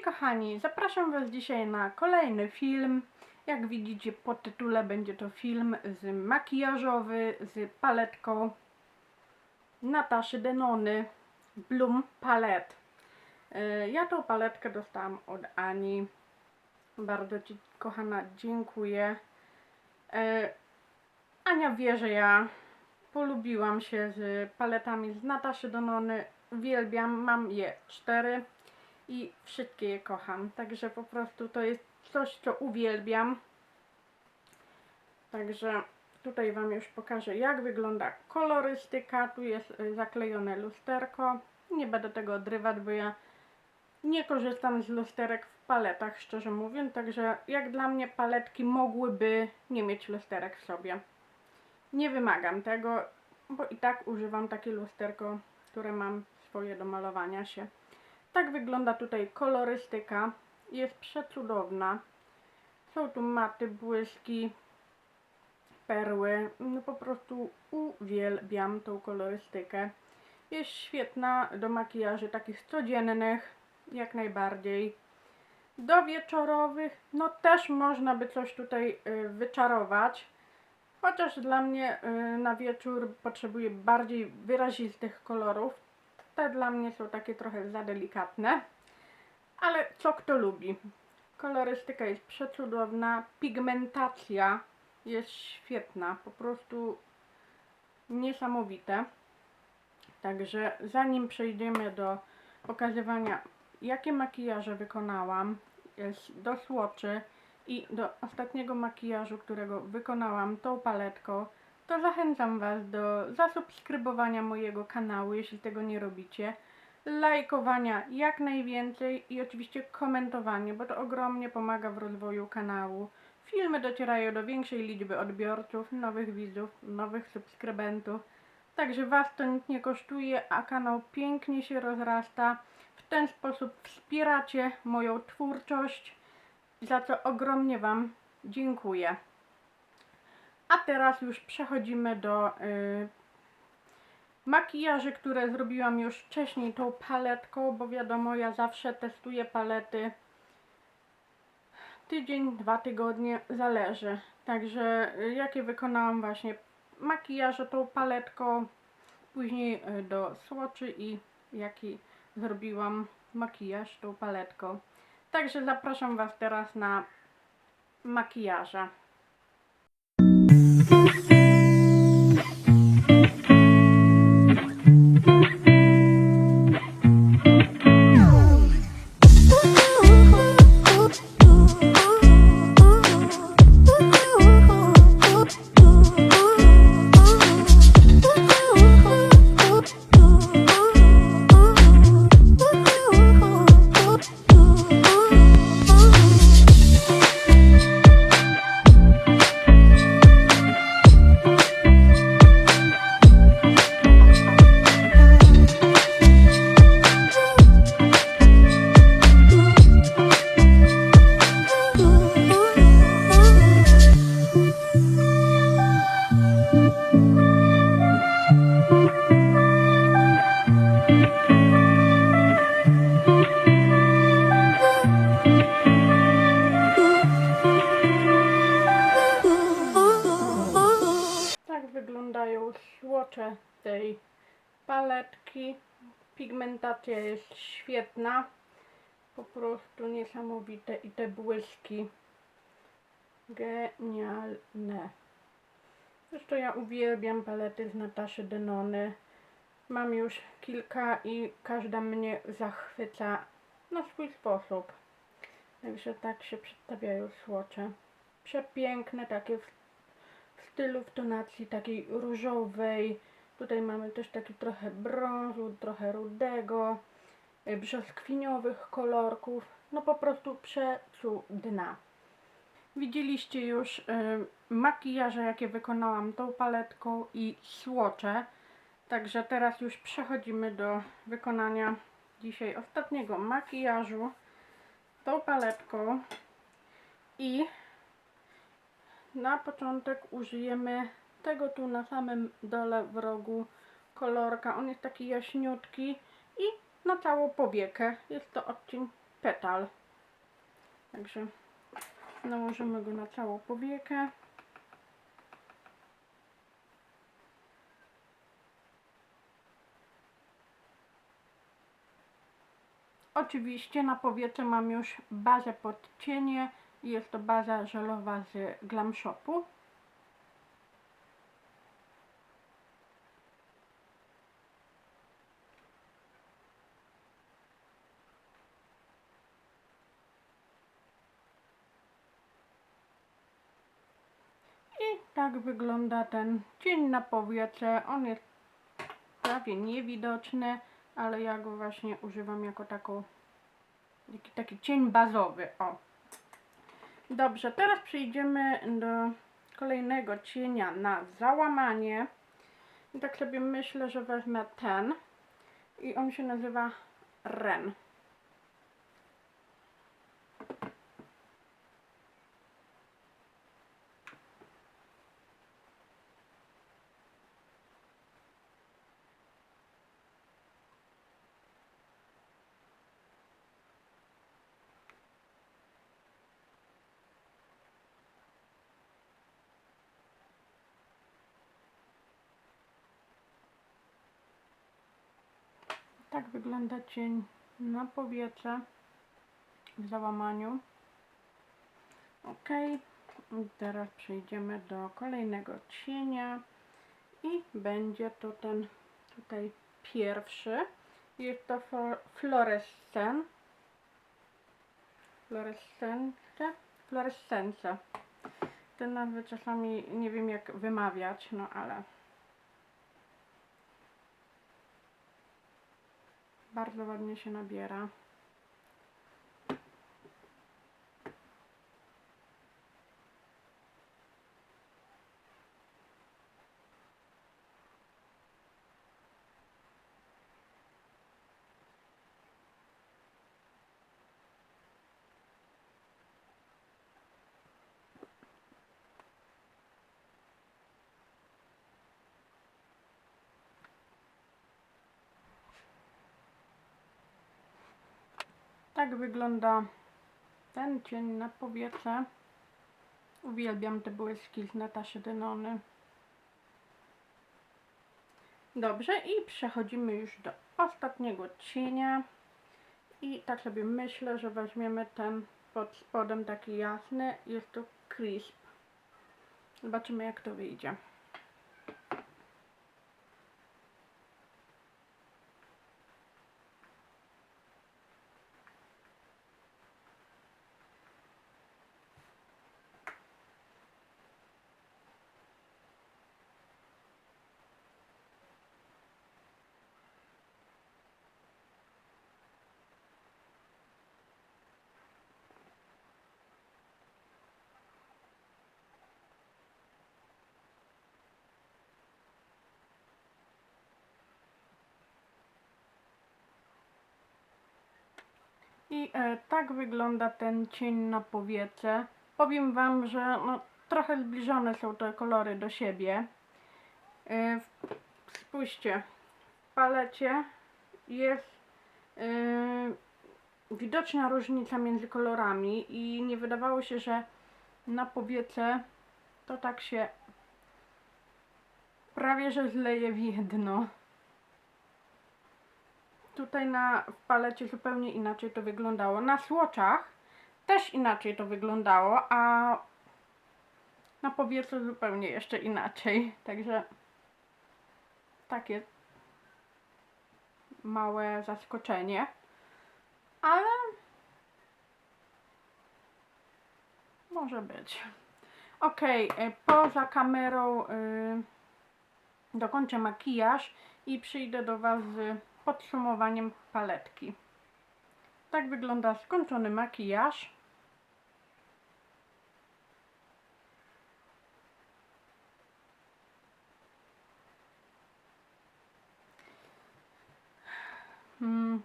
Kochani, zapraszam Was dzisiaj na kolejny film. Jak widzicie po tytule będzie to film z makijażowy, z paletką Nataszy Denony Bloom Palette. E, Ja tą paletkę dostałam od Ani. Bardzo Ci kochana dziękuję. E, Ania wie, że ja polubiłam się z paletami z Nataszy Denony. Uwielbiam, mam je cztery i wszystkie je kocham. Także po prostu to jest coś, co uwielbiam. Także tutaj Wam już pokażę, jak wygląda kolorystyka. Tu jest y, zaklejone lusterko. Nie będę tego odrywać, bo ja nie korzystam z lusterek w paletach, szczerze mówiąc. Także jak dla mnie paletki mogłyby nie mieć lusterek w sobie. Nie wymagam tego, bo i tak używam takie lusterko, które mam swoje do malowania się. Tak wygląda tutaj kolorystyka. Jest przecudowna. Są tu maty, błyski, perły. No po prostu uwielbiam tą kolorystykę. Jest świetna do makijaży takich codziennych, jak najbardziej. Do wieczorowych, no też można by coś tutaj y, wyczarować. Chociaż dla mnie y, na wieczór potrzebuję bardziej wyrazistych kolorów. Te dla mnie są takie trochę za delikatne. Ale co kto lubi. Kolorystyka jest przecudowna. Pigmentacja jest świetna. Po prostu niesamowite. Także zanim przejdziemy do pokazywania jakie makijaże wykonałam do słoczy i do ostatniego makijażu, którego wykonałam tą paletką, to zachęcam Was do zasubskrybowania mojego kanału, jeśli tego nie robicie, lajkowania jak najwięcej i oczywiście komentowanie, bo to ogromnie pomaga w rozwoju kanału. Filmy docierają do większej liczby odbiorców, nowych widzów, nowych subskrybentów. Także Was to nic nie kosztuje, a kanał pięknie się rozrasta. W ten sposób wspieracie moją twórczość, za co ogromnie Wam dziękuję. A teraz już przechodzimy do y, makijaży, które zrobiłam już wcześniej tą paletką, bo wiadomo, ja zawsze testuję palety tydzień, dwa tygodnie, zależy. Także y, jakie wykonałam właśnie makijaże tą paletką, później y, do słoczy i jaki zrobiłam makijaż tą paletką. Także zapraszam Was teraz na makijaże. Wyglądają słocze tej paletki. Pigmentacja jest świetna. Po prostu niesamowite i te błyski genialne. Zresztą ja uwielbiam palety z Nataszy Denony. Mam już kilka i każda mnie zachwyca na swój sposób. Także tak się przedstawiają słocze. Przepiękne, takie w stylu, w tonacji takiej różowej. Tutaj mamy też taki trochę brązu, trochę rudego, y, brzoskwiniowych kolorków. No po prostu przecudna. Widzieliście już y, makijaże, jakie wykonałam tą paletką i słocze. Także teraz już przechodzimy do wykonania dzisiaj ostatniego makijażu tą paletką i na początek użyjemy tego tu na samym dole w rogu kolorka. On jest taki jaśniutki i na całą powiekę. Jest to odcień petal. Także nałożymy go na całą powiekę. Oczywiście na powiece mam już bazę pod cienie. Jest to baza żelowa z Glam Shopu. I tak wygląda ten cień na powiece. On jest prawie niewidoczny, ale ja go właśnie używam jako taką taki, taki cień bazowy. O. Dobrze, teraz przejdziemy do kolejnego cienia na załamanie. I tak sobie myślę, że wezmę ten. I on się nazywa Ren. Tak wygląda cień na powiece w załamaniu. Ok, teraz przejdziemy do kolejnego cienia i będzie to ten tutaj pierwszy. Jest to fluorescent. Fluorescence. Fluorescencja. Te nazwy czasami nie wiem jak wymawiać, no ale Bardzo ładnie się nabiera. Tak wygląda ten cień na powiece. Uwielbiam te błyski z Nataszy Denony. Dobrze, i przechodzimy już do ostatniego cienia. I tak sobie myślę, że weźmiemy ten pod spodem taki jasny. Jest to crisp. Zobaczymy jak to wyjdzie. I e, tak wygląda ten cień na powiece. Powiem Wam, że no, trochę zbliżone są te kolory do siebie. E, spójrzcie, w palecie jest e, widoczna różnica między kolorami i nie wydawało się, że na powiece to tak się prawie że zleje w jedno. Tutaj na w palecie zupełnie inaczej to wyglądało. Na słoczach też inaczej to wyglądało, a na powietrzu zupełnie jeszcze inaczej. Także takie małe zaskoczenie. Ale może być. Ok, poza kamerą y, dokończę makijaż i przyjdę do Was z podsumowaniem paletki. Tak wygląda skończony makijaż. Hmm.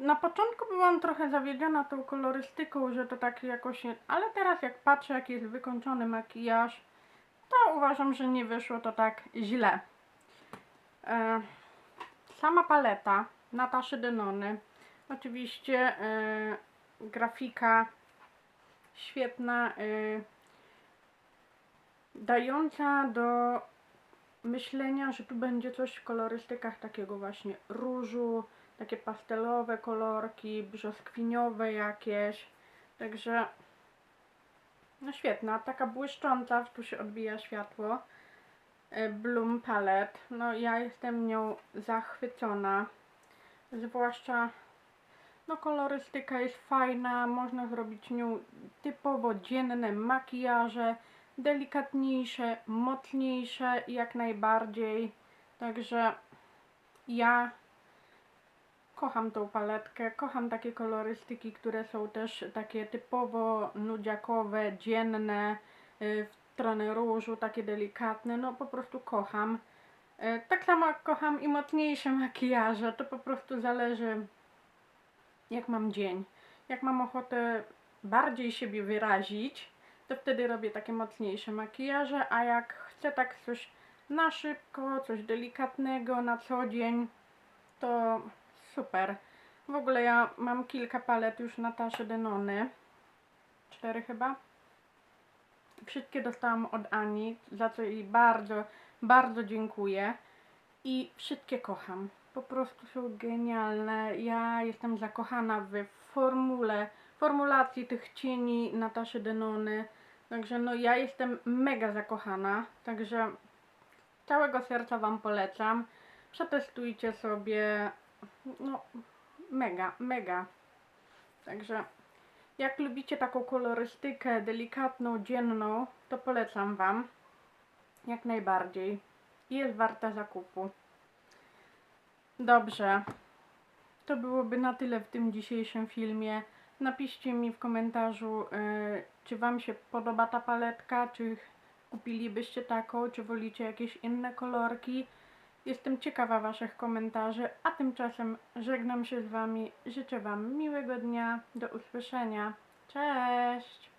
Na początku byłam trochę zawiedziona tą kolorystyką, że to tak jakoś... Ale teraz jak patrzę, jak jest wykończony makijaż, to uważam, że nie wyszło to tak źle. E, sama paleta Nataszy Denony. Oczywiście e, grafika świetna, e, dająca do myślenia, że tu będzie coś w kolorystykach takiego właśnie różu, takie pastelowe kolorki, brzoskwiniowe jakieś. Także no świetna, taka błyszcząca, tu się odbija światło. E, Bloom Palette. No ja jestem nią zachwycona. Zwłaszcza no kolorystyka jest fajna, można zrobić nią typowo dzienne makijaże, delikatniejsze, mocniejsze jak najbardziej. Także ja kocham tą paletkę, kocham takie kolorystyki, które są też takie typowo nudziakowe, dzienne, y, w stronę różu, takie delikatne, no po prostu kocham. Y, Tak samo kocham i mocniejsze makijaże, to po prostu zależy jak mam dzień. Jak mam ochotę bardziej siebie wyrazić, to wtedy robię takie mocniejsze makijaże, a jak chcę tak coś na szybko, coś delikatnego na co dzień, to super. W ogóle ja mam kilka palet już Nataszy Denony. Cztery chyba. Wszystkie dostałam od Ani, za co jej bardzo, bardzo dziękuję. I wszystkie kocham. Po prostu są genialne. Ja jestem zakochana w formule, formulacji tych cieni Nataszy Denony. Także no ja jestem mega zakochana. Także całego serca Wam polecam. Przetestujcie sobie. No mega, mega. Także jak lubicie taką kolorystykę delikatną, dzienną, to polecam Wam. Jak najbardziej. Jest warta zakupu. Dobrze. To byłoby na tyle w tym dzisiejszym filmie. Napiszcie mi w komentarzu, y, czy Wam się podoba ta paletka, czy kupilibyście taką, czy wolicie jakieś inne kolorki. Jestem ciekawa Waszych komentarzy, a tymczasem żegnam się z Wami. Życzę Wam miłego dnia. Do usłyszenia. Cześć!